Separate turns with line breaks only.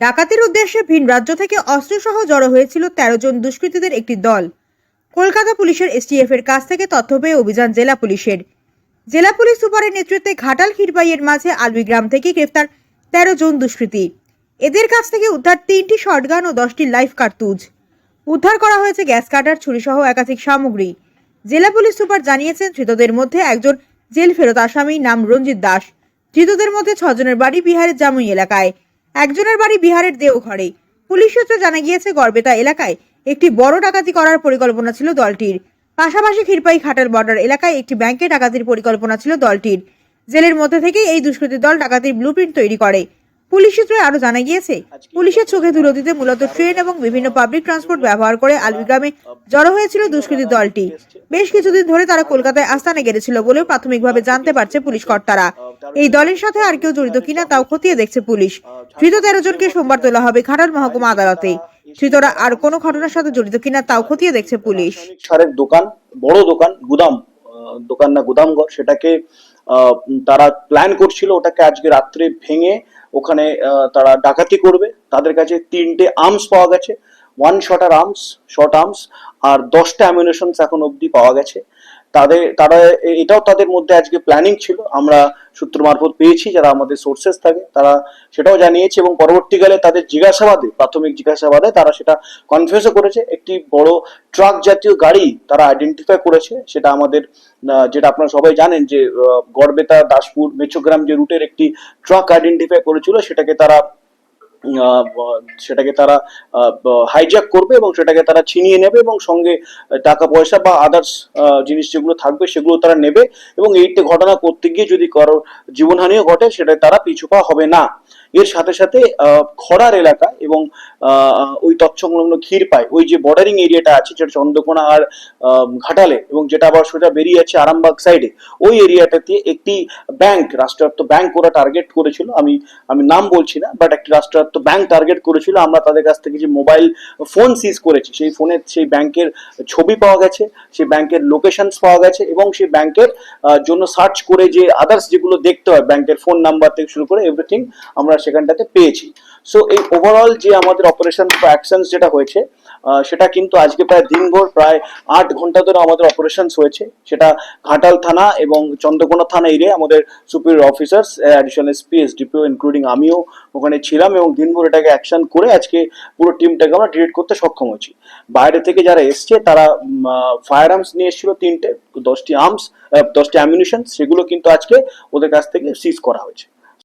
ডাকাতির উদ্দেশ্যে ভিন রাজ্য থেকে অস্ত্রসহ জড়ো হয়েছিল তেরো জন দুষ্কৃতীদের একটি দল। কলকাতা পুলিশের এসটিএফ এর কাছ থেকে তথ্য পেয়ে অভিযান জেলা পুলিশের। জেলা পুলিশ সুপারের নেতৃত্বে ঘাটাল খিরবাইয়ের মাঝে আলবি গ্রাম থেকে গ্রেফতার তেরো জন দুষ্কৃতী। এদের কাছ থেকে উদ্ধার তিনটি শটগান ও দশটি লাইফ কার্তুজ। উদ্ধার করা হয়েছে গ্যাস কাটার ছুরিসহ একাধিক সামগ্রী। জেলা পুলিশ সুপার জানিয়েছেন, ধৃতদের মধ্যে একজন জেল ফেরত আসামি নাম রঞ্জিত দাস। ধৃতদের মধ্যে ছজনের বাড়ি বিহারের জামুই এলাকায়। একজনের বাড়ি বিহারের দেওঘরে। পুলিশ সূত্রে জানা গিয়েছে, গড়বেতা এলাকায় একটি বড় ডাকাতি করার পরিকল্পনা ছিল দলটির। পাশাপাশি ক্ষীরপাই ঘাটাল বর্ডার এলাকায় একটি ব্যাংকে ডাকাতির পরিকল্পনা ছিল দলটির। জেলের মধ্যে থেকেই এই দুষ্কৃতী দল ডাকাতির ব্লুপ্রিন্ট তৈরি করে। পুলিশ সূত্রে আরও জানা গিয়েছে, পুলিশের চোখে ধুলো দিতে মূলত ট্রেন এবং বিভিন্ন পাবলিক ট্রান্সপোর্ট ব্যবহার করে আলবিগ্রামে জড়ো হয়েছিল দুষ্কৃতী দলটি। বেশ কিছুদিন ধরে তারা কলকাতায় আস্তানে গেড়েছিল বলেও প্রাথমিকভাবে জানতে পারছে পুলিশ কর্তারা। এই দলের সাথে আর কেউ জড়িত কিনা তাও খতিয়ে দেখছে পুলিশ। ধৃত তেরো জনকে সোমবার তোলা হবে ঘাটাল মহকুমা আদালতে। ধৃতরা আর কোনো ঘটনার সাথে জড়িত কিনা তাও খতিয়ে দেখছে পুলিশ।
সারের দোকান, বড় দোকান, গুদাম দোকান না গুদামঘর, সেটাকে তারা প্ল্যান করছিল ওটাকে আজকে রাত্রে ভেঙে ওখানে তারা ডাকাতি করবে। তাদের কাছে তিনটে আর্মস পাওয়া গেছে। One shutter arms short arms আর দশটা অ্যামিনেশনস এখন অবধি পাওয়া গেছে। তাদের, তারা এটাও তাদের মধ্যে আজকে প্ল্যানিং ছিল। আমরা সূত্র মারফত পেয়েছি, যারা আমাদের সোর্সেস থাকে, তারা সেটাও জানিয়েছে এবং পরবর্তীকালে তাদের জিজ্ঞাসাবাদে, প্রাথমিক জিজ্ঞাসাবাদে তারা সেটা কনফিউজও করেছে। একটি বড় ট্রাক জাতীয় গাড়ি তারা আইডেন্টিফাই করেছে। সেটা আমাদের যেটা আপনারা সবাই জানেন যে গড়বেতা, দাসপুর, মেচোগ্রাম যে রুটের একটি ট্রাক আইডেন্টিফাই করেছিল, সেটাকে তারা সেটাকে তারা হাইজ্যাক করবে এবং সেটাকে তারা ছিনিয়ে নেবে এবং সঙ্গে টাকা পয়সা বা আদার্স জিনিস যেগুলো থাকবে সেগুলো তারা নেবে এবং এইটা ঘটনা করতে গিয়ে যদি কারোর জীবনহানিও ঘটে সেটা তারা পিছুপা হবে না। এর সাথে সাথে খরার এলাকা এবং ওই তৎসংলগ্ন ক্ষীরপাই, ওই যে বর্ডারিং এরিয়াটা আছে যেটা চন্দ্রকোনা আর ঘাটালে এবং যেটা আবার সোজা বেরিয়ে আছে আরামবাগ সাইডে ওই এরিয়াটাতে একটি ব্যাংক রাষ্ট্রায়ত্ত ব্যাংক ওরা টার্গেট করেছিল। আমি আমি নাম বলছি না বাট একটি রাষ্ট্রায়ত্ত ব্যাংক টার্গেট করেছিল। আমরা তাদের কাছ থেকে যে মোবাইল ফোন সিজ করেছি, সেই ফোনের সেই ব্যাংকের ছবি পাওয়া গেছে, সেই ব্যাংকের লোকেশনস পাওয়া গেছে এবং সেই ব্যাংকের জন্য সার্চ করে যে আদার্স যেগুলো দেখতে হয় ব্যাংকের ফোন নাম্বার থেকে শুরু করে এভরিথিং আমরা সেখানটাতে পেয়েছি। সো এই ওভারঅল যে আমাদের অপারেশন অ্যাকশনস যেটা হয়েছে সেটা কিন্তু আজকে প্রায় দিনভর প্রায় আট ঘণ্টা ধরে আমাদের অপারেশনস হয়েছে। সেটা ঘাটাল থানা এবং চন্দ্রকোনা থানা এরিয়া আমাদের superior officers additional SP SDPO including আমিও ওখানে ছিলাম এবং দিনভর এটাকে অ্যাকশন করে আজকে পুরো টিমটাকে আমরা ডিরেক্ট করতে সক্ষম হয়েছি। বাইরে থেকে যারা এসছে, তারা ফায়ার আর্মস নিয়ে এসেছিল তিনটে, দশটি আর্মস দশটি অ্যামিউনিশন সেগুলো কিন্তু আজকে ওদের কাছ থেকে সিজ করা হয়েছে।